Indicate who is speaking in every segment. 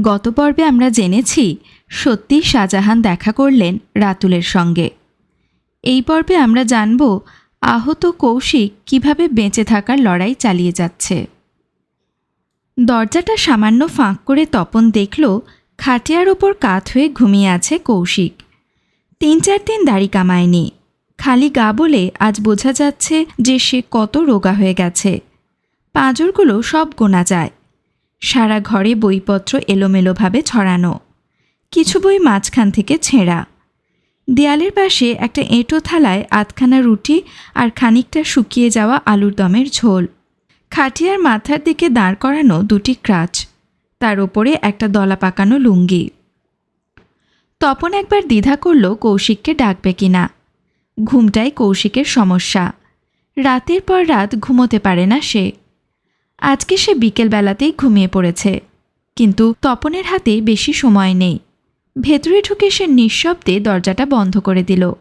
Speaker 1: গত পর্বে আমরা জেনেছি, সত্যি শাহজাহান দেখা করলেন রাতুলের সঙ্গে। এই পর্বে আমরা জানব আহত কৌশিক কীভাবে বেঁচে থাকার লড়াই চালিয়ে যাচ্ছে। দরজাটা সামান্য ফাঁক করে তপন দেখল, খাটিয়ার ওপর কাত হয়ে ঘুমিয়ে আছে কৌশিক। তিন চার দিন দাড়ি কামায়নি। খালি গা বলে আজ বোঝা যাচ্ছে যে সে কত রোগা হয়ে গেছে। পাঁজরগুলো সব গোনা যায়। সারা ঘরে বইপত্র এলোমেলোভাবে ছড়ানো। কিছু বই মাঝখান থেকে ছেঁড়া। দেয়ালের পাশে একটা এঁটো থালায় আধখানা রুটি আর খানিকটা শুকিয়ে যাওয়া আলুর দমের ঝোল। খাটিয়ার মাথার দিকে দাঁড় করানো দুটি ক্রাচ। তার ওপরে একটা দলা পাকানো লুঙ্গি। তপন একবার দ্বিধা করল কৌশিককে ডাকবে কিনা। ঘুমটাই কৌশিকের সমস্যা। রাতের পর রাত ঘুমোতে পারে না সে। আজকে সে বিকেলবেলাতেই ঘুমিয়ে পড়েছে। কিন্তু তপনের হাতে বেশি সময় নেই। ভেতরে ঢুকে সে নিঃশব্দে দরজাটা বন্ধ করে দিল।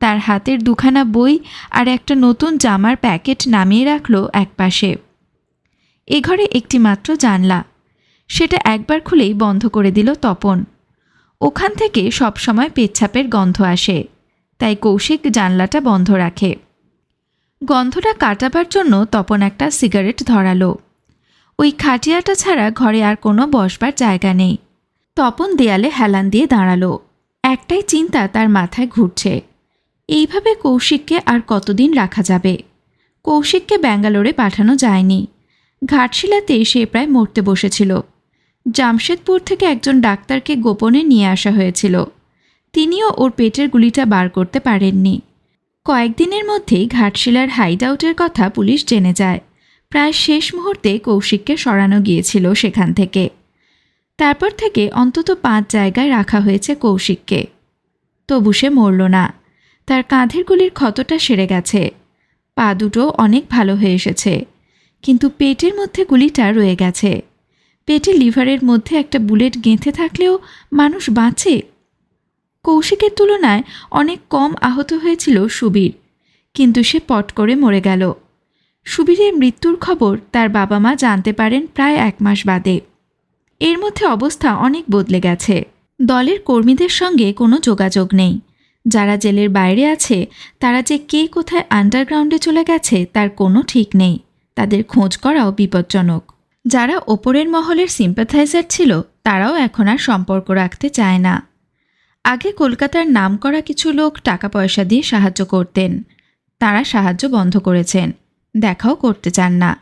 Speaker 1: তার হাতের দুখানা বই আর একটা নতুন জামার প্যাকেট নামিয়ে রাখল একপাশে এ ঘরে একটি মাত্র জানলা। সেটা একবার খুলেই বন্ধ করে দিল তপন। ওখান থেকে সবসময় পেচ্ছাপের গন্ধ আসে। তাই কৌশিক জানলাটা বন্ধ রাখে। গন্ধটা কাটাবার জন্য তপন একটা সিগারেট ধরালো। ওই খাটিয়াটা ছাড়া ঘরে আর কোনো বসবার জায়গা নেই। তপন দেয়ালে হেলান দিয়ে দাঁড়াল। একটাই চিন্তা তার মাথায় ঘুরছে। এইভাবে কৌশিককে আর কতদিন রাখা যাবে? কৌশিককে ব্যাঙ্গালোরে পাঠানো যায়নি। ঘাটশিলাতে সে প্রায় মরতে বসেছিল। জামশেদপুর থেকে একজন ডাক্তারকে গোপনে নিয়ে আসা হয়েছিল। তিনিও ওর পেটের গুলিটা বার করতে পারেননি। কয়েকদিনের মধ্যেই ঘাটশিলার হাইড আউটের কথা পুলিশ জেনে যায়। প্রায় শেষ মুহূর্তে কৌশিককে সরানো গিয়েছিল সেখান থেকে। তারপর থেকে অন্তত পাঁচ জায়গায় রাখা হয়েছে কৌশিককে। তবু সে মরল না। তার কাঁধের গুলির ক্ষতটা সেরে গেছে। পা দুটো অনেক ভালো হয়ে এসেছে। কিন্তু পেটের মধ্যে গুলিটা রয়ে গেছে। পেটে লিভারের মধ্যে একটা বুলেট গেঁথে থাকলেও মানুষ বাঁচে? কৌশিকের তুলনায় অনেক কম আহত হয়েছিল সুবীর। কিন্তু সে পট করে মরে গেল। সুবীরের মৃত্যুর খবর তার বাবা মা জানতে পারেন প্রায় এক মাস বাদে। এর মধ্যে অবস্থা অনেক বদলে গেছে। দলের কর্মীদের সঙ্গে কোনো যোগাযোগ নেই। যারা জেলের বাইরে আছে, তারা যে কে কোথায় আন্ডারগ্রাউন্ডে চলে গেছে, তার কোনো ঠিক নেই। তাদের খোঁজ করাও বিপজ্জনক। যারা ওপরের মহলের সিম্প্যাথাইজার ছিল, তারাও এখন আর সম্পর্ক রাখতে চায় না। আগে কলকাতার নাম করা কিছু লোক টাকা পয়সা দিয়ে সাহায্য করতেন। তারা সাহায্য বন্ধ করেছেন। দেখাও করতে চান না।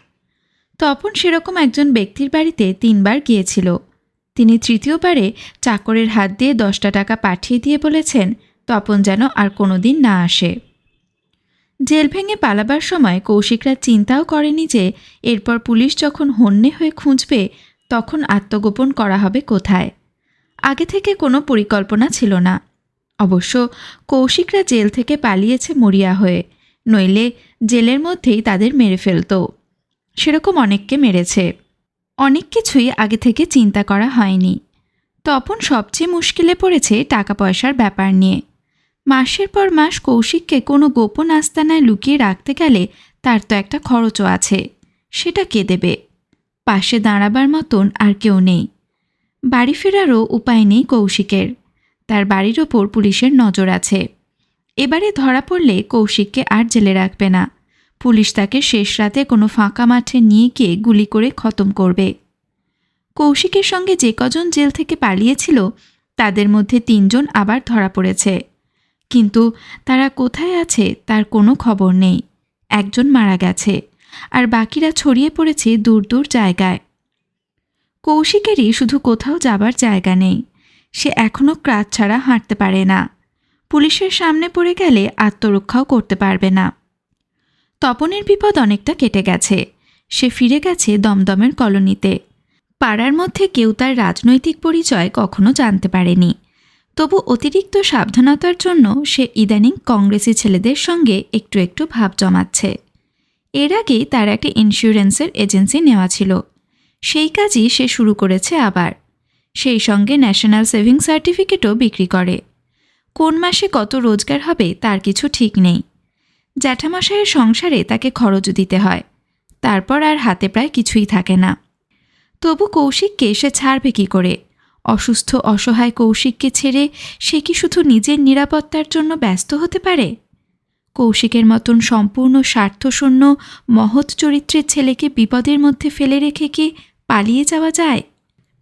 Speaker 1: তপন সেরকম একজন ব্যক্তির বাড়িতে তিনবার গিয়েছিল। তিনি তৃতীয়বারে চাকরের হাত দিয়ে দশটা টাকা পাঠিয়ে দিয়ে বলেছেন, তপন যেন আর কোনোদিন না আসে। জেল ভেঙে পালাবার সময় কৌশিকরা চিন্তাও করেনি যে এরপর পুলিশ যখন হন্যে হয়ে খুঁজবে, তখন আত্মগোপন করা হবে কোথায়। আগে থেকে কোনো পরিকল্পনা ছিল না। অবশ্য কৌশিকরা জেল থেকে পালিয়েছে মরিয়া হয়ে, নইলে জেলের মধ্যেই তাদের মেরে ফেলত। সেরকম অনেককে মেরেছে। অনেক কিছুই আগে থেকে চিন্তা করা হয়নি। তপন সবচেয়ে মুশকিলে পড়েছে টাকা পয়সার ব্যাপার নিয়ে। মাসের পর মাস কৌশিককে কোনো গোপন আস্তানায় লুকিয়ে রাখতে গেলে তার তো একটা খরচও আছে, সেটা কে দেবে? পাশে দাঁড়াবার মতন আর কেউ নেই। বাড়ি ফেরারও উপায় নেই কৌশিকের। তার বাড়ির ওপর পুলিশের নজর আছে। এবারে ধরা পড়লে কৌশিককে আর জেলে রাখবে না। পুলিশ তাকে শেষ রাতে কোনো ফাঁকা মাঠে নিয়ে গিয়ে গুলি করে খতম করবে। কৌশিকের সঙ্গে যে কজন জেল থেকে পালিয়েছিল, তাদের মধ্যে তিনজন আবার ধরা পড়েছে। কিন্তু তারা কোথায় আছে তার কোনো খবর নেই। একজন মারা গেছে, আর বাকিরা ছড়িয়ে পড়েছে দূর দূর জায়গায়। কৌশিকেরই শুধু কোথাও যাবার জায়গা নেই। সে এখনও ক্রাত ছাড়া হাঁটতে পারে না। পুলিশের সামনে পড়ে গেলে আত্মরক্ষাও করতে পারবে না। তপনের বিপদ অনেকটা কেটে গেছে। সে ফিরে গেছে দমদমের কলোনিতে। পাড়ার মধ্যে কেউ তার রাজনৈতিক পরিচয় কখনো জানতে পারেনি। তবু অতিরিক্ত সাবধানতার জন্য সে ইদানিং কংগ্রেসি ছেলেদের সঙ্গে একটু একটু ভাব জমাচ্ছে। এর আগে তার একটা ইন্স্যুরেন্সের এজেন্সি নেওয়া ছিল। সেই কাজই সে শুরু করেছে আবার। সেই সঙ্গে ন্যাশনাল সেভিং সার্টিফিকেটও বিক্রি করে। কোন মাসে কত রোজগার হবে তার কিছু ঠিক নেই। জ্যাঠামশাইয়ের সংসারে তাকে খরচ দিতে হয়। তারপর আর হাতে প্রায় কিছুই থাকে না। তবু কৌশিককে সে ছাড়বে কি করে? অসুস্থ, অসহায় কৌশিককে ছেড়ে সে কি শুধু নিজের নিরাপত্তার জন্য ব্যস্ত হতে পারে? কৌশিকের মতন সম্পূর্ণ স্বার্থশূন্য, মহৎ চরিত্রের ছেলেকে বিপদের মধ্যে ফেলে রেখে কি পালিয়ে যাওয়া যায়।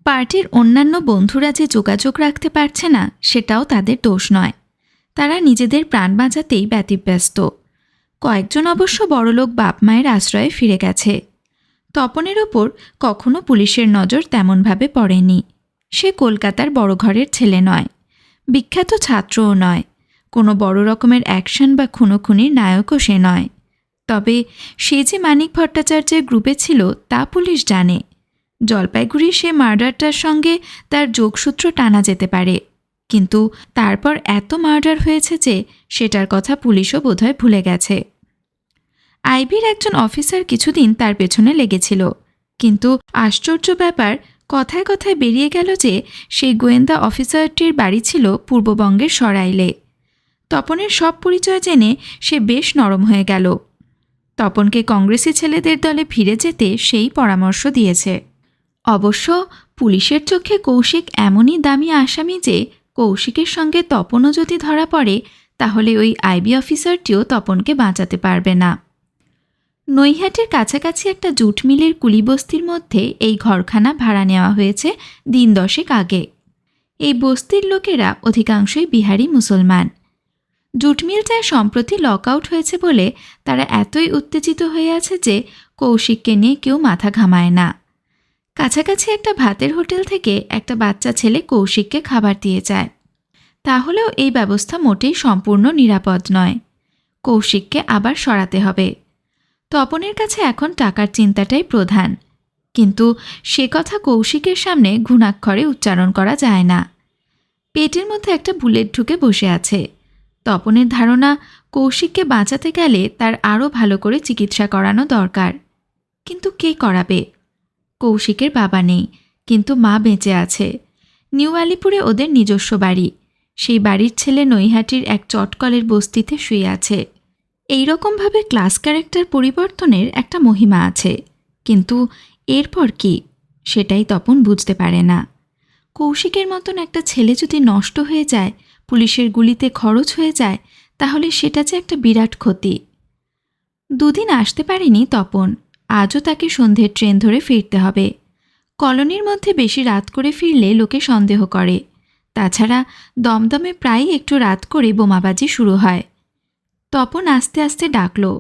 Speaker 1: পার্টির অন্যান্য বন্ধুরা যে যোগাযোগ রাখতে পারছে না, সেটাও তাদের দোষ নয়। তারা নিজেদের প্রাণ বাঁচাতেই ব্যতিব্যস্ত। কয়েকজন অবশ্য বড়লোক বাপ মায়ের আশ্রয়ে ফিরে গেছে। তপনের ওপর কখনো পুলিশের নজর তেমনভাবে পড়েনি। সে কলকাতার বড় ঘরের ছেলে নয়। বিখ্যাত ছাত্রও নয়। কোনো বড় রকমের অ্যাকশন বা খুনোখুনির নায়কও সে নয়। তবে সে যে মানিক ভট্টাচার্যের গ্রুপে ছিল, তা পুলিশ জানে। জলপাইগুড়ির সে মার্ডারটার সঙ্গে তার যোগসূত্র টানা যেতে পারে। কিন্তু তারপর এত মার্ডার হয়েছে যে সেটার কথা পুলিশও বোধহয় ভুলে গেছে। আইবির একজন অফিসার কিছুদিন তার পেছনে লেগেছিল। কিন্তু আশ্চর্য ব্যাপার, কথায় কথায় বেরিয়ে গেল যে সেই গোয়েন্দা অফিসারটির বাড়ি ছিল পূর্ববঙ্গের সরাইলে। তপনের সব পরিচয় জেনে সে বেশ নরম হয়ে গেল। তপনকে কংগ্রেসি ছেলেদের দলে ফিরে যেতে সেই পরামর্শ দিয়েছে। অবশ্য পুলিশের চোখে কৌশিক এমনই দামি আসামি যে কৌশিকের সঙ্গে তপনও যদি ধরা পড়ে, তাহলে ওই আইবি অফিসারটিও তপনকে বাঁচাতে পারবে না। নৈহাটের কাছাকাছি একটা জুট মিলের কুলিবস্তির মধ্যে এই ঘরখানা ভাড়া নেওয়া হয়েছে দিন দশেক আগে। এই বস্তির লোকেরা অধিকাংশই বিহারি মুসলমান। জুট মিলটায় সম্প্রতি লক আউট হয়েছে বলে তারা এতই উত্তেজিত হয়ে আছে যে কৌশিককে নিয়ে কেউ মাথা ঘামায় না। কাছাকাছি একটা ভাতের হোটেল থেকে একটা বাচ্চা ছেলে কৌশিককে খাবার দিয়ে যায়। তাহলেও এই ব্যবস্থা মোটেই সম্পূর্ণ নিরাপদ নয়। কৌশিককে আবার সরাতে হবে। তপনের কাছে এখন টাকার চিন্তাটাই প্রধান। কিন্তু সে কথা কৌশিকের সামনে ঘুণাক্ষরে উচ্চারণ করা যায় না। পেটের মধ্যে একটা বুলেট ঢুকে বসে আছে। তপনের ধারণা, কৌশিককে বাঁচাতে গেলে তার আরও ভালো করে চিকিৎসা করানো দরকার। কিন্তু কে করাবে? কৌশিকের বাবা নেই, কিন্তু মা বেঁচে আছে। নিউ আলিপুরে ওদের নিজস্ব বাড়ি। সেই বাড়ির ছেলে নৈহাটির এক চটকলের বস্তিতে শুয়ে আছে। এই রকমভাবে ক্লাস ক্যারেক্টার পরিবর্তনের একটা মহিমা আছে। কিন্তু এরপর কি? সেটাই তপন বুঝতে পারে না। কৌশিকের মতন একটা ছেলে যদি নষ্ট হয়ে যায়, পুলিশের গুলিতে খরচ হয়ে যায়, তাহলে সেটা যে একটা বিরাট ক্ষতি। দুদিন আসতে পারেনি তপন। আজও তাকে সন্ধ্যের ট্রেন ধরে ফিরতে হবে। কলোনির মধ্যে বেশি রাত করে ফিরলে লোকে সন্দেহ করে। তাছাড়া দমদমে প্রায়ই একটু রাত করে বোমাবাজি শুরু হয়। তপন আস্তে আস্তে ডাকল,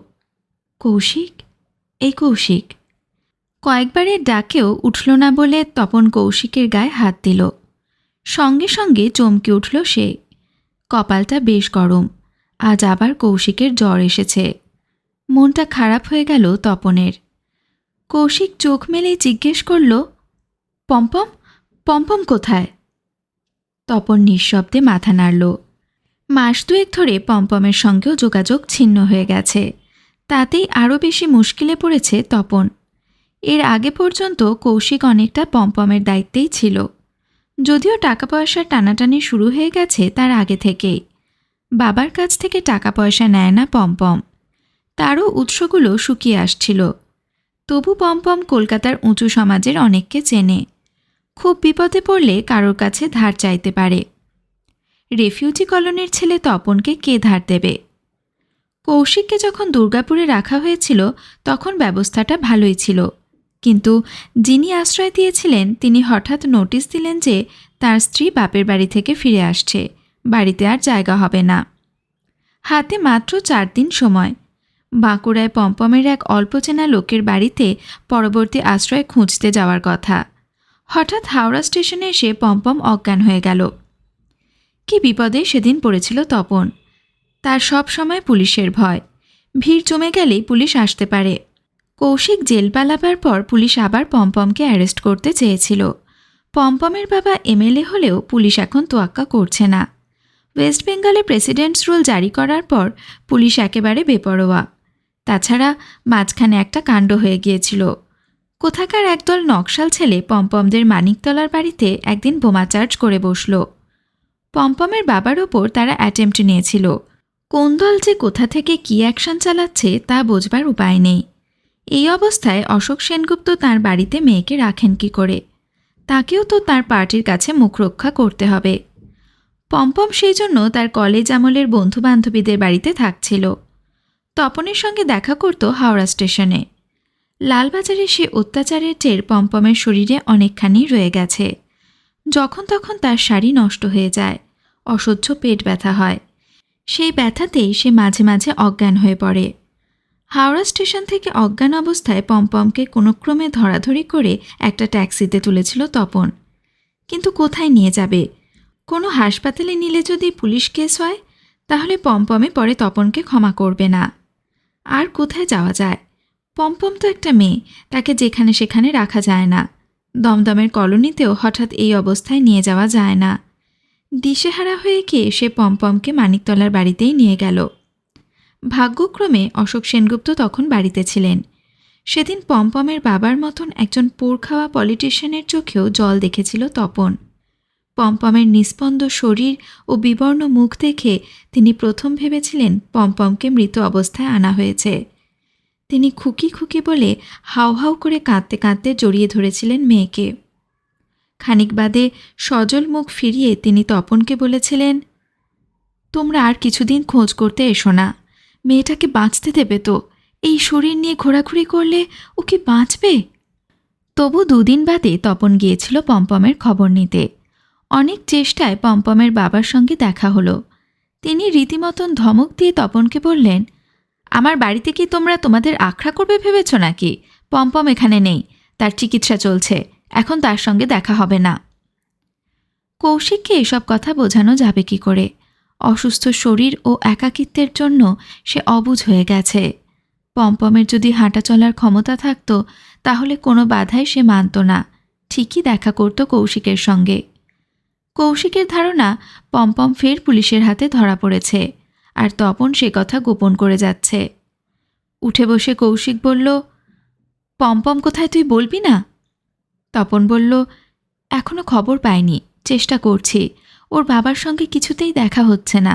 Speaker 1: কৌশিক, এই কৌশিক। কয়েকবারের ডাকেও উঠল না বলে তপন কৌশিকের গায়ে হাত দিল। সঙ্গে সঙ্গে চমকে উঠল সে। কপালটা বেশ গরম, আজ আবার কৌশিকের জ্বর এসেছে। মনটা খারাপ হয়ে গেল তপনের। কৌশিক চোখ মেলেই জিজ্ঞেস করল, পম্পম পম্পম কোথায়? তপন নিঃশব্দে মাথা নাড়ল। মাস দুয়েক ধরে পম্পমের সঙ্গেও যোগাযোগ ছিন্ন হয়ে গেছে। তাতেই আরও বেশি মুশকিলে পড়েছে তপন। এর আগে পর্যন্ত কৌশিক অনেকটা পম্পমের দায়িত্বেই ছিল। যদিও টাকা পয়সার টানাটানি শুরু হয়ে গেছে তার আগে থেকেই। বাবার কাছ থেকে টাকা পয়সা নেয় না পম্পম। তারও উৎসগুলো শুকিয়ে আসছিল। তবু পম্পম কলকাতার উঁচু সমাজের অনেককে চেনে। খুব বিপদে পড়লে কারোর কাছে ধার চাইতে পারে। রেফিউজি কলোনির ছেলে তপনকে কে ধার দেবে? কৌশিককে যখন দুর্গাপুরে রাখা হয়েছিল, তখন ব্যবস্থাটা ভালোই ছিল। কিন্তু যিনি আশ্রয় দিয়েছিলেন, তিনি হঠাৎ নোটিশ দিলেন যে তার স্ত্রী বাপের বাড়ি থেকে ফিরে আসছে। বাড়িতে আর জায়গা হবে না। হাতে মাত্র চার দিন সময়। বাঁকুড়ায় পম্পমের এক অল্প চেনা লোকের বাড়িতে পরবর্তী আশ্রয় খুঁজতে যাওয়ার কথা। হঠাৎ হাওড়া স্টেশনে এসে পম্পম অজ্ঞান হয়ে গেল। কি বিপদে সেদিন পড়েছিল তপন। তার সব সময় পুলিশের ভয়। ভিড় জমে গেলেই পুলিশ আসতে পারে। কৌশিক জেল পালাবার পর পুলিশ আবার পম্পমকে অ্যারেস্ট করতে চেয়েছিল। পম্পমের বাবা এমএলএ হলেও পুলিশ এখন তোয়াক্কা করছে না। ওয়েস্ট বেঙ্গলে প্রেসিডেন্টস রুল জারি করার পর পুলিশ একেবারে বেপরোয়া। তাছাড়া মাঝখানে একটা কাণ্ড হয়ে গিয়েছিল। কোথাকার একদল নকশাল ছেলে পম্পমদের মানিকতলার বাড়িতে একদিন বোমা চার্জ করে বসল। পম্পমের বাবার ওপর তারা অ্যাটেম্পট নিয়েছিল। কোন দল যে কোথা থেকে কী অ্যাকশন চালাচ্ছে তা বোঝবার উপায় নেই। এই অবস্থায় অশোক সেনগুপ্ত তার বাড়িতে মেয়েকে রাখেন কি করে? তাকেও তো তার পার্টির কাছে মুখ রক্ষা করতে হবে। পম্পম সেই জন্য তার কলেজ আমলের বন্ধু বান্ধবীদের বাড়িতে থাকছিল। তপনের সঙ্গে দেখা করত হাওড়া স্টেশনে। লালবাজারে সে অত্যাচারের টের পম্পমের শরীরে অনেকখানি রয়ে গেছে। যখন তখন তার শাড়ি নষ্ট হয়ে যায়, অসহ্য পেট ব্যথা হয়। সেই ব্যথাতেই সে মাঝে মাঝে অজ্ঞান হয়ে পড়ে। হাওড়া স্টেশন থেকে অজ্ঞান অবস্থায় পম্পমকে কোনো ক্রমে ধরাধরি করে একটা ট্যাক্সিতে তুলেছিল তপন। কিন্তু কোথায় নিয়ে যাবে? কোনো হাসপাতালে নিলে যদি পুলিশ কেস হয়, তাহলে পম্পমে পরে তপনকে ক্ষমা করবে না। আর কোথায় যাওয়া যায়? পম্পম তো একটা মেয়ে, তাকে যেখানে সেখানে রাখা যায় না। দমদমের কলোনিতেও হঠাৎ এই অবস্থায় নিয়ে যাওয়া যায় না। দিশেহারা হয়ে গিয়ে সে পম্পমকে মানিকতলার বাড়িতেই নিয়ে গেল। ভাগ্যক্রমে অশোক সেনগুপ্ত তখন বাড়িতে ছিলেন। সেদিন পম্পমের বাবার মতন একজন পোর খাওয়া পলিটিশিয়ানের চোখেও জল দেখেছিল তপন। পম্পমের নিস্পন্দ শরীর ও বিবর্ণ মুখ দেখে তিনি প্রথম ভেবেছিলেন পম্পমকে মৃত অবস্থায় আনা হয়েছে। তিনি খুকি খুকি বলে হাউ হাউ করে কাঁদতে কাঁদতে জড়িয়ে ধরেছিলেন মেয়েকে। খানিক বাদে সজল মুখ ফিরিয়ে তিনি তপনকে বলেছিলেন, তোমরা আর কিছুদিন খোঁজ করতে এসো না। মেয়েটাকে বাঁচতে দেবে তো। এই শরীর নিয়ে ঘোরাঘুরি করলে ও কি বাঁচবে? তবু দুদিন বাদে তপন গিয়েছিল পম্পমের খবর নিতে। অনেক চেষ্টায় পম্পমের বাবার সঙ্গে দেখা হলো। তিনি রীতিমতন ধমক দিয়ে তপনকে বললেন, আমার বাড়িতে কি তোমরা তোমাদের আখড়া করবে ভেবেছ নাকি? পম্পম এখানে নেই, তার চিকিৎসা চলছে, এখন তার সঙ্গে দেখা হবে না। কৌশিককে এসব কথা বোঝানো যাবে কি করে? অসুস্থ শরীর ও একাকিত্বের জন্য সে অবুঝ হয়ে গেছে। পম্পমের যদি হাঁটা চলার ক্ষমতা থাকতো, তাহলে কোনো বাধাই সে মানত না। ঠিকই দেখা করত কৌশিকের সঙ্গে। কৌশিকের ধারণা পম্পম ফের পুলিশের হাতে ধরা পড়েছে, আর তপন সে কথা গোপন করে যাচ্ছে। উঠে বসে কৌশিক বলল, পম্পম, কোথায় তুই বলবি না? তপন বলল, এখনও খবর পাইনি, চেষ্টা করছি। ওর বাবার সঙ্গে কিছুতেই দেখা হচ্ছে না।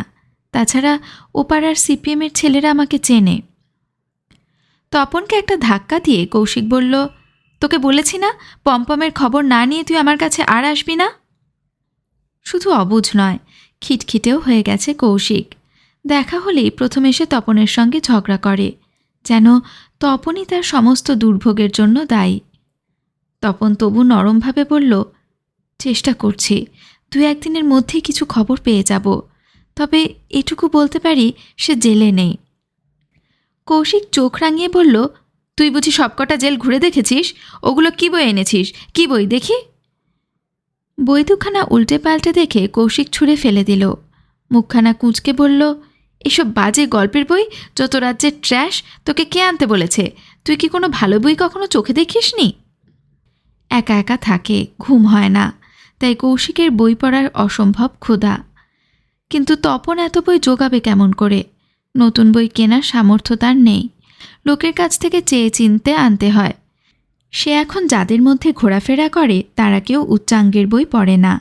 Speaker 1: তাছাড়া ও পাড়ার সিপিএমের ছেলেরা আমাকে চেনে। তপনকে একটা ধাক্কা দিয়ে কৌশিক বলল, তোকে বলেছি না, পম্পমের খবর না নিয়ে তুই আমার কাছে আর আসবি না? শুধু অবুঝ নয়, খিটখিটেও হয়ে গেছে কৌশিক। দেখা হলেই প্রথম এসে তপনের সঙ্গে ঝগড়া করে, যেন তপনই তার সমস্ত দুর্ভোগের জন্য দায়ী। তপন তবু নরমভাবে বলল, চেষ্টা করছি, দু একদিনের মধ্যেই কিছু খবর পেয়ে যাব, তবে এটুকু বলতে পারি সে জেলে নেই। কৌশিক চোখ রাঙিয়ে বলল, তুই বুঝি সবকটা জেল ঘুরে দেখেছিস? ওগুলো কি বই এনেছিস? কি বই দেখি? বই দুখানা উল্টে পাল্টে দেখে কৌশিক ছুঁড়ে ফেলে দিল। মুখখানা কুঁচকে বলল, এসব বাজে গল্পের বই? যত রাজ্যের ট্র্যাশ তোকে কে আনতে বলেছে? তুই কি কোনো ভালো বই কখনো চোখে দেখিসনি? একা একা থাকে, ঘুম হয় না, তাই কৌশিকের বই পড়ার অসম্ভব ক্ষুধা। কিন্তু তপন এত বই জোগাবে কেমন করে? নতুন বই কেনার সামর্থ্য তার নেই। লোকের কাছ থেকে চেয়ে চিনতে আনতে হয়। সে এখন যাদের মধ্যে ঘোরাফেরা করে, তারা কেউ উচ্চাঙ্গের বই পড়ে না।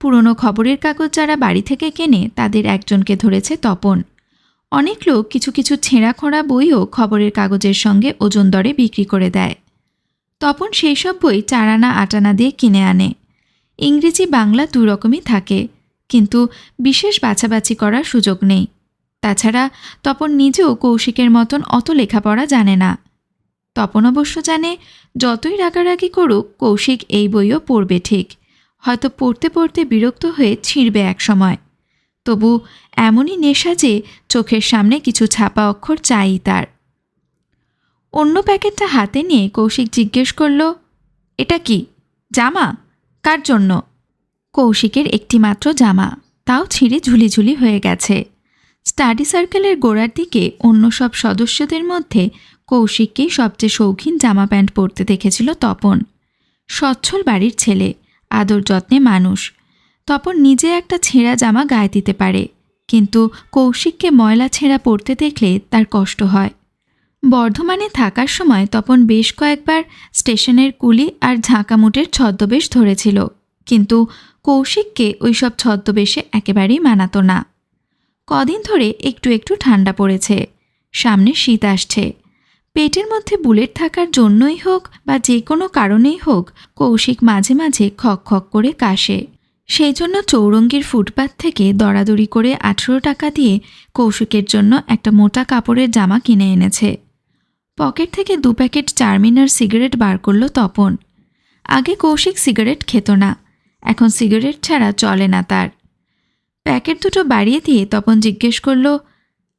Speaker 1: পুরনো খবরের কাগজ যারা বাড়ি থেকে কেনে, তাদের একজনকে ধরেছে তপন। অনেক লোক কিছু কিছু ছেঁড়া খোঁড়া বইও খবরের কাগজের সঙ্গে ওজন দরে বিক্রি করে দেয়। তপন সেই সব বই চারানা আটানা দিয়ে কিনে আনে। ইংরেজি বাংলা দু রকমই থাকে, কিন্তু বিশেষ বাছাবাছি করার সুযোগ নেই। তাছাড়া তপন নিজেও কৌশিকের মতন অত লেখাপড়া জানে না। তপন অবশ্য জানে, যতই রাগারাগি করুক, কৌশিক এই বইও পড়বে ঠিক। হয়তো পড়তে পড়তে বিরক্ত হয়ে ছিঁড়বে এক সময়। তবু এমনই নেশা যে চোখের সামনে কিছু ছাপা অক্ষর চাই তার। অন্য প্যাকেটটা হাতে নিয়ে কৌশিক জিজ্ঞেস করল, এটা কি? জামা? কার জন্য? কৌশিকের একটিমাত্র জামা, তাও ছিঁড়ে ঝুলি ঝুলি হয়ে গেছে। স্টাডি সার্কেলের গোড়ার দিকে অন্য সব সদস্যদের মধ্যে কৌশিককেই সবচেয়ে শৌখিন জামা প্যান্ট পরতে দেখেছিল তপন। সচ্ছল বাড়ির ছেলে, আদর যত্নে মানুষ। তপন নিজে একটা ছেঁড়া জামা গায়ে দিতে পারে, কিন্তু কৌশিককে ময়লা ছেঁড়া পরতে দেখলে তার কষ্ট হয়। বর্ধমানে থাকার সময় তপন বেশ কয়েকবার স্টেশনের কুলি আর ঝাঁকামুটের ছদ্মবেশ ধরেছিল, কিন্তু কৌশিককে ওইসব ছদ্মবেশে একেবারেই মানাতো না। কদিন ধরে একটু একটু ঠান্ডা পড়েছে, সামনে শীত আসছে পেটের মধ্যে বুলেট থাকার জন্যই হোক বা যে কোনো কারণেই হোক, কৌশিক মাঝে মাঝে খক খক করে কাশে। সেই জন্য চৌরঙ্গীর ফুটপাত থেকে দরাদরি করে আঠেরো টাকা দিয়ে কৌশিকের জন্য একটা মোটা কাপড়ের জামা কিনে এনেছে। পকেট থেকে দু প্যাকেট চারমিনার সিগারেট বার করল তপন। আগে কৌশিক সিগারেট খেত না, এখন সিগারেট ছাড়া চলে না তার। প্যাকেট দুটো বাড়িয়ে দিয়ে তপন জিজ্ঞেস করল,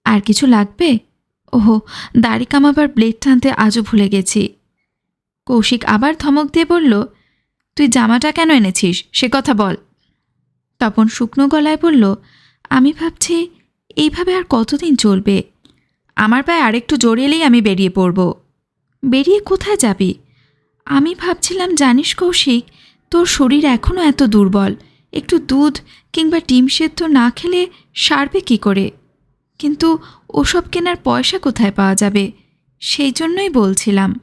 Speaker 1: আর কিছু লাগবে? ওহো, দাড়ি কামাবার ব্লেড টানতে আজও ভুলে গেছি। কৌশিক আবার ধমক দিয়ে বলল, তুই জামাটা কেন এনেছিস? সে কথা বল। তপন শুকনো গলায় বলল, আমি ভাবছি, এইভাবে আর কতদিন চলবে? আমার পায়ে আরেকটু জোর এলেই আমি বেরিয়ে পড়ব। বেরিয়ে কোথায় যাবি? আমি ভাবছিলাম, জানিস কৌশিক, তোর শরীর এখনও এত দুর্বল। একটু দুধ কিংবা ডিম সেদ্ধ না খেলে সারবে কি করে? কিন্তু ওসব কেনার পয়সা কোথায় পাওয়া যাবে? সেই জন্যই বলছিলাম।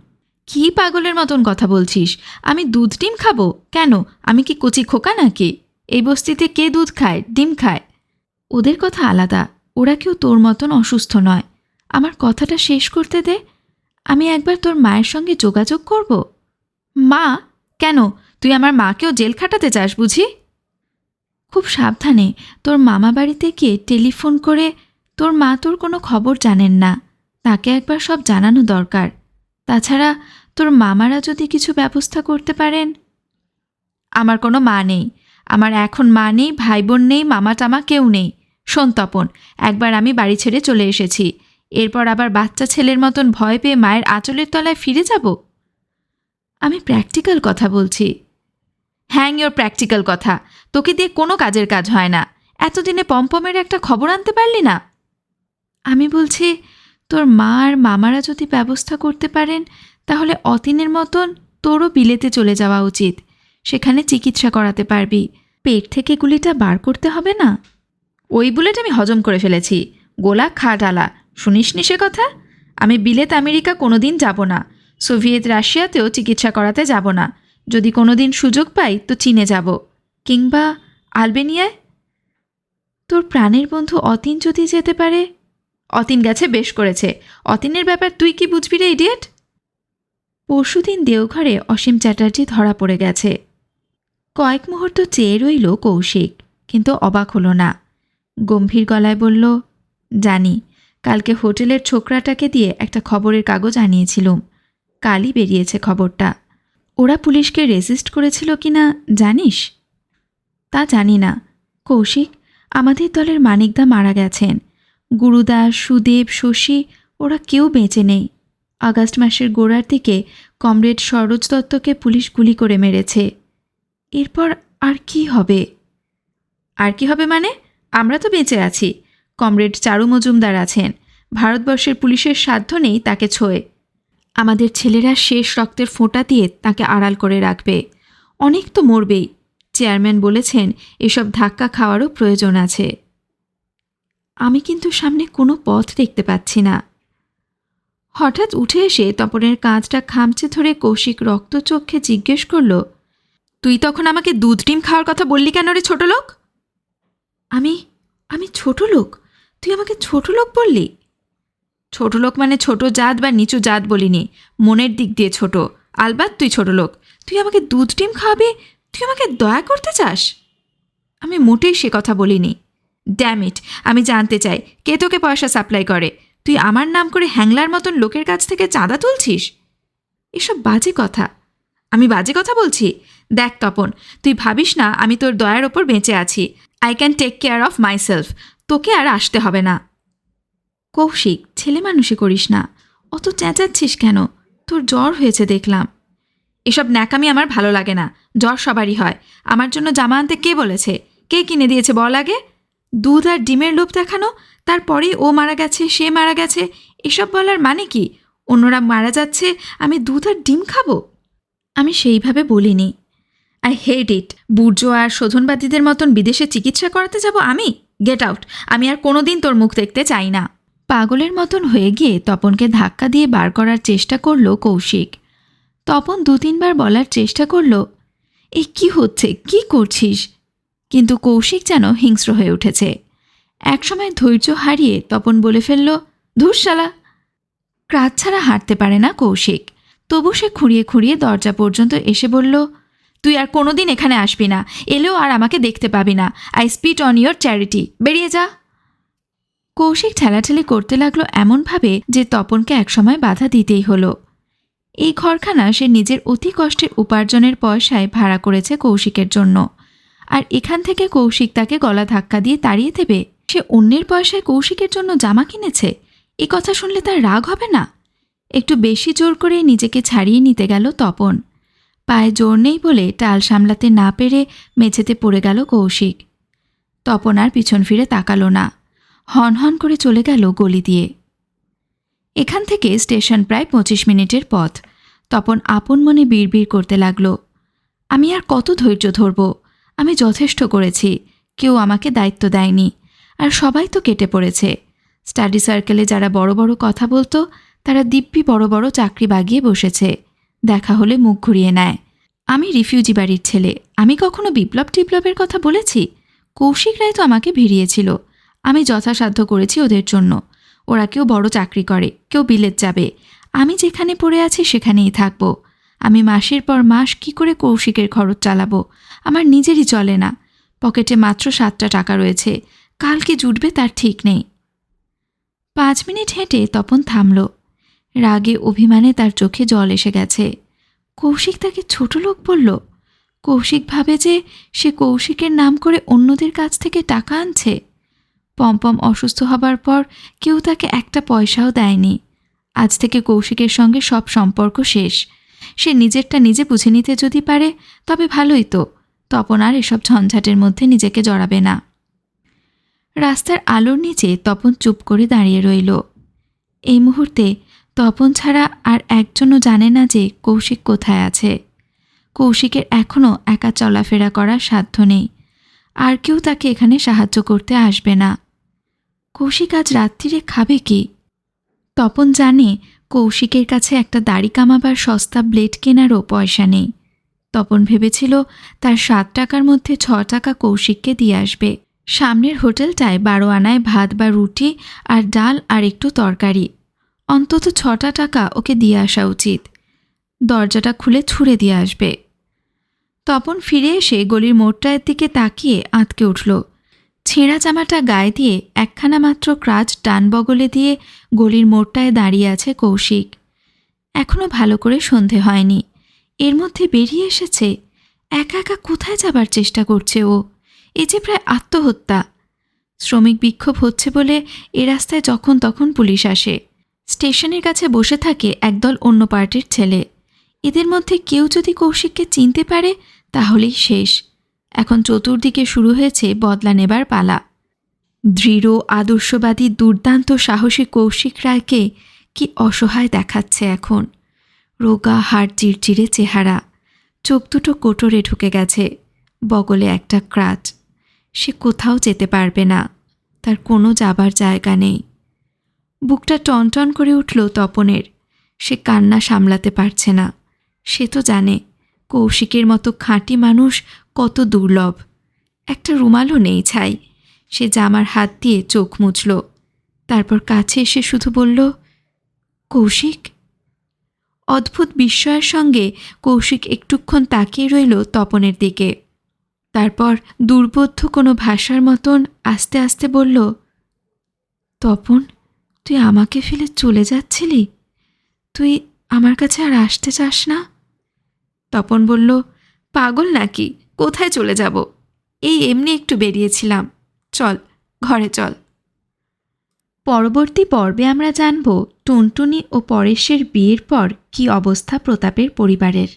Speaker 1: কি পাগলের মতন কথা বলছিস? আমি দুধ ডিম খাব? কেন? আমি কি কচি খোকা নাকি? এই বস্তিতে কে দুধ খায়? ডিম খায়? ওদের কথা আলাদা। ওরা কেউ তোর মতন অসুস্থ নয়। আমার কথাটা শেষ করতে দে। আমি একবার তোর মায়ের সঙ্গে যোগাযোগ করব? মা? কেন? তুই আমার মাকেও জেল খাটাতে চাস বুঝি? খুব সাবধানে তোর মামা বাড়িতে গিয়ে টেলিফোন করে তোর মা তোর কোনো খবর জানেন না। তাকে একবার সব জানানো দরকার। তাছাড়া তোর মামারা যদি কিছু ব্যবস্থা করতে পারেন? আমার কোনো মা নেই। আমার এখন মা নেই ভাই বোন নেই, মামা টামা কেউ নেই। শোন তপন, একবার আমি বাড়ি ছেড়ে চলে এসেছি। এরপর আবার বাচ্চা ছেলের মতন ভয় পেয়ে মায়ের আঁচলের তলায় ফিরে যাব? আমি প্র্যাকটিক্যাল কথা বলছি। হ্যাং ইয়োর প্র্যাকটিক্যাল কথা। তোকে দিয়ে কোনো কাজের কাজ হয় না। এতদিনে পম্পমের একটা খবর আনতে পারলি না? আমি বলছি, তোর মা আর মামারা যদি ব্যবস্থা করতে পারেন, তাহলে অতীনের মতন তোরও বিলেতে চলে যাওয়া উচিত। সেখানে চিকিৎসা করাতে পারবি। পেট থেকে গুলিটা বার করতে হবে না। ওই বুলেট আমি হজম করে ফেলেছি। গোলা খা ডালা। শুনিসনি সে কথা? আমি বিলেত আমেরিকা কোনো দিন যাব না। সোভিয়েত রাশিয়াতেও চিকিৎসা করাতে যাব না। যদি কোনো দিন সুযোগ পাই, তো চীনে যাব। কিংবা আলবেনিয়ায়? তোর প্রাণের বন্ধু অতীন যদি যেতে পারে অতীন গেছে, বেশ করেছে। অতীনের ব্যাপার তুই কি বুঝবি রে ইডিয়েট পরশুদিন দেওঘরে অসীম চ্যাটার্জি ধরা পড়ে গেছে। কয়েক মুহূর্ত চেয়ে রইল কৌশিক, কিন্তু অবাক হলো না। গম্ভীর গলায় বলল, জানি, কালকে হোটেলের ছোকরাটাকে দিয়ে একটা খবরের কাগজ আনিয়েছিলুম। কালই বেরিয়েছে খবরটা। ওরা পুলিশকে রেজিস্ট করেছিল কি না, জানিস? তা জানি না। কৌশিক, আমাদের দলের মানিকদা মারা গেছেন। গুরুদাস, সুদেব, শশী, ওরা কেউ বেঁচে নেই। আগস্ট মাসের গোড়ার দিকে কমরেড সরোজ দত্তকে পুলিশ গুলি করে মেরেছে। এরপর আর কি হবে? আর কি হবে মানে? আমরা তো বেঁচে আছি। কমরেড চারু মজুমদার আছেন। ভারতবর্ষের পুলিশের সাধ্য নেই তাকে ছোঁয়ে। আমাদের ছেলেরা শেষ রক্তের ফোঁটা দিয়ে তাকে আড়াল করে রাখবে। অনেক তো মরবেই। চেয়ারম্যান বলেছেন, এসব ধাক্কা খাওয়ারও প্রয়োজন আছে। আমি কিন্তু সামনে কোনো পথ দেখতে পাচ্ছি না। হঠাৎ উঠে এসে তপনের কাঁচটা খামচে ধরে কৌশিক রক্ত চোখে জিজ্ঞেস করল, তুই তখন আমাকে দুধ ডিম খাওয়ার কথা বললি কেন রে ছোট লোক? আমি আমি ছোট লোক? তুই আমাকে ছোট লোক বললি? ছোট লোক মানে ছোট জাত বা নিচু জাত বলিনি, মনের দিক দিয়ে ছোট। আলবাত তুই ছোট লোক। তুই আমাকে দুধ ডিম খাওয়াবি? তুই আমাকে দয়া করতে চাস? আমি মোটেই সে কথা বলিনি। ড্যামিট আমি জানতে চাই, কে তোকে পয়সা সাপ্লাই করে? তুই আমার নাম করে হ্যাংলার মতন লোকের কাছ থেকে চাঁদা তুলছিস? এসব বাজে কথা। আমি বাজে কথা বলছি? দেখ তপন, তুই ভাবিস না আমি তোর দয়ার ওপর বেঁচে আছি। I can take care of myself তোকে আর আসতে হবে না। কৌশিক, ছেলে মানুষই করিস না। অত চেঁচাচ্ছিস কেন? তোর জ্বর হয়েছে দেখলাম। এসব ন্যাকামি আমার ভালো লাগে না। জ্বর সবারই হয়। আমার জন্য জামা আনতে কে বলেছে? কে কিনে দিয়েছে বল আগে? দুধ আর ডিমের লোভ দেখানো, তারপরেই ও মারা গেছে, সে মারা গেছে, এসব বলার মানে কি? অন্যরা মারা যাচ্ছে, আমি দুধ আর ডিম খাব? আমি সেইভাবে বলিনি। আই হেড ইট বুর্জ আর শোধনবাদীদের মতন বিদেশে চিকিৎসা করাতে যাব আমি? গেট আউট আমি আর কোনোদিন তোর মুখ দেখতে চাই না। পাগলের মতন হয়ে গিয়ে তপনকে ধাক্কা দিয়ে বার করার চেষ্টা করল কৌশিক। তপন দু তিনবার বলার চেষ্টা করল, এ কি হচ্ছে? কি করছিস? কিন্তু কৌশিক যেন হিংস্র হয়ে উঠেছে। একসময় ধৈর্য হারিয়ে তপন বলে ফেলল ধুরশালা ক্রাত ছাড়া হাঁটতে পারে না কৌশিক। তবু সে খুঁড়িয়ে খুঁড়িয়ে দরজা পর্যন্ত এসে বলল, তুই আর কোনোদিন এখানে আসবি না। এলেও আর আমাকে দেখতে পাবি না। I spit on your charity বেরিয়ে যা! কৌশিক ঠেলাঠেলি করতে লাগল এমনভাবে যে তপনকে একসময় বাধা দিতেই হলো। এই ঘরখানা সে নিজের অতি কষ্টের উপার্জনের পয়সায় ভাড়া করেছে কৌশিকের জন্য। আর এখান থেকে কৌশিক তাকে গলা ধাক্কা দিয়ে তাড়িয়ে দেবে। সে অন্যের পয়সায় কৌশিকের জন্য জামা কিনেছে। এ কথা শুনলে তার রাগ হবে না? একটু বেশি জোর করে নিজেকে ছাড়িয়ে নিতে গেল তপন। পায়ে জোর নেই বলে টাল সামলাতে না পেরে মেঝেতে পড়ে গেল কৌশিক। তপন আর পিছন ফিরে তাকালো না। হন হন করে চলে গেল গলি দিয়ে। এখান থেকে স্টেশন প্রায় পঁচিশ মিনিটের পথ। তপন আপন মনে বিড়বিড় করতে লাগল। আমি আর কত ধৈর্য ধরব? আমি যথেষ্ট করেছি। কেউ আমাকে দায়িত্ব দেয়নি। আর সবাই তো কেটে পড়েছে। স্টাডি সার্কেলে যারা বড় বড় কথা বলতো, তারা দিব্যি বড় বড় চাকরি বাগিয়ে বসেছে। দেখা হলে মুখ ঘুরিয়ে নেয়। আমি রিফিউজি বাড়ির ছেলে। আমি কখনো বিপ্লব টিপ্লবের কথা বলেছি? কৌশিক রায় তো আমাকে ভিড়িয়েছিল। আমি যথাসাধ্য করেছি ওদের জন্য। ওরা কেউ বড় চাকরি করে, কেউ বিলেত যাবে। আমি যেখানে পড়ে আছি সেখানেই থাকব। আমি মাসের পর মাস কি করে কৌশিকের খরচ চালাবো? আমার নিজেরই চলে না। পকেটে মাত্র সাতটা টাকা রয়েছে। কালকে জুটবে তার ঠিক নেই। পাঁচ মিনিট হেঁটে তপন থামল। রাগে অভিমানে তার চোখে জল এসে গেছে। কৌশিক তাকে ছোট লোক বলল, কৌশিক ভাবে যে সে কৌশিকের নাম করে অন্যদের কাছ থেকে টাকা আনছে। পম্পম অসুস্থ হবার পর কেউ তাকে একটা পয়সাও দেয়নি। আজ থেকে কৌশিকের সঙ্গে সব সম্পর্ক শেষ। সে নিজেরটা নিজে বুঝে নিতে যদি পারে, তবে ভালোই তো। তপন আর এসব ঝঞ্ঝাটের মধ্যে নিজেকে জড়াবে না। রাস্তার আলোর নিচে তপন চুপ করে দাঁড়িয়ে রইল। এই মুহূর্তে তপন ছাড়া আর একজনও জানে না যে কৌশিক কোথায় আছে। কৌশিকের এখনও একা চলাফেরা করার সাধ্য নেই। আর কেউ তাকে এখানে সাহায্য করতে আসবে না। কৌশিক আজ রাত্রিরে খাবে কি? তপন জানে কৌশিকের কাছে একটা দাড়ি কামাবার সস্তা ব্লেড কেনারও পয়সা নেই। তপন ভেবেছিল তার সাত টাকার মধ্যে ছ টাকা কৌশিককে দিয়ে আসবে। সামনের হোটেলটায় বারো আনায় ভাত বা রুটি আর ডাল আর একটু তরকারি। অন্তত ছটা টাকা ওকে দিয়ে আসা উচিত। দরজাটা খুলে ছুঁড়ে দিয়ে আসবে। তপন ফিরে এসে গলির মোড়টায়ের দিকে তাকিয়ে আঁতকে উঠল। ছেঁড়া জামাটা গায়ে দিয়ে একখানা মাত্র ক্রাচ ডান বগলে দিয়ে গলির মোড়টায় দাঁড়িয়ে আছে কৌশিক। এখনও ভালো করে সন্ধে হয়নি। এর মধ্যে বেরিয়ে এসেছে। একা একা কোথায় যাবার চেষ্টা করছে ও? এ যে প্রায় আত্মহত্যা। শ্রমিক বিক্ষোভ হচ্ছে বলে এ রাস্তায় যখন তখন পুলিশ আসে। স্টেশনের কাছে বসে থাকে একদল অন্য পার্টির ছেলে। এদের মধ্যে কেউ যদি কৌশিককে চিনতে পারে, তাহলেই শেষ। এখন চতুর্দিকে শুরু হয়েছে বদলা নেবার পালা। দৃঢ়, আদর্শবাদী, দুর্দান্ত, সাহসী কৌশিক রায়কে কি অসহায় দেখাচ্ছে এখন? রোগা, হাড় চিরচিরে চেহারা। চোখ দুটো কোটরে ঢুকে গেছে, বগলে একটা ক্রাচ। সে কোথাও যেতে পারবে না, তার কোনো যাবার জায়গা নেই। বুকটা টনটন করে উঠল তপনের, সে কান্না সামলাতে পারছে না, সে তো জানে কৌশিকের মতো খাঁটি মানুষ কত দুর্লভ। একটা রুমালও নেই, ছাই। সে জামার হাত দিয়ে চোখ মুছল। তারপর কাছে এসে শুধু বলল, কৌশিক? অদ্ভুত বিস্ময়ের সঙ্গে কৌশিক একটুক্ষণ তাকিয়ে রইল তপনের দিকে। তারপর দুর্বোধ্য কোনো ভাষার মতন আস্তে আস্তে বলল, তপন, তুই আমাকে ফেলে চলে যাচ্ছিলি? তুই আমার কাছে আর আসতে চাস না? তপন বলল, পাগল নাকি? কোথায় চলে যাব? এই এমনি একটু বেরিয়েছিলাম। চল, ঘরে চল। পরবর্তী পর্বে আমরা জানব টুনটুনি ও পরেশের বিয়ের পর কি অবস্থা প্রতাপের পরিবারের।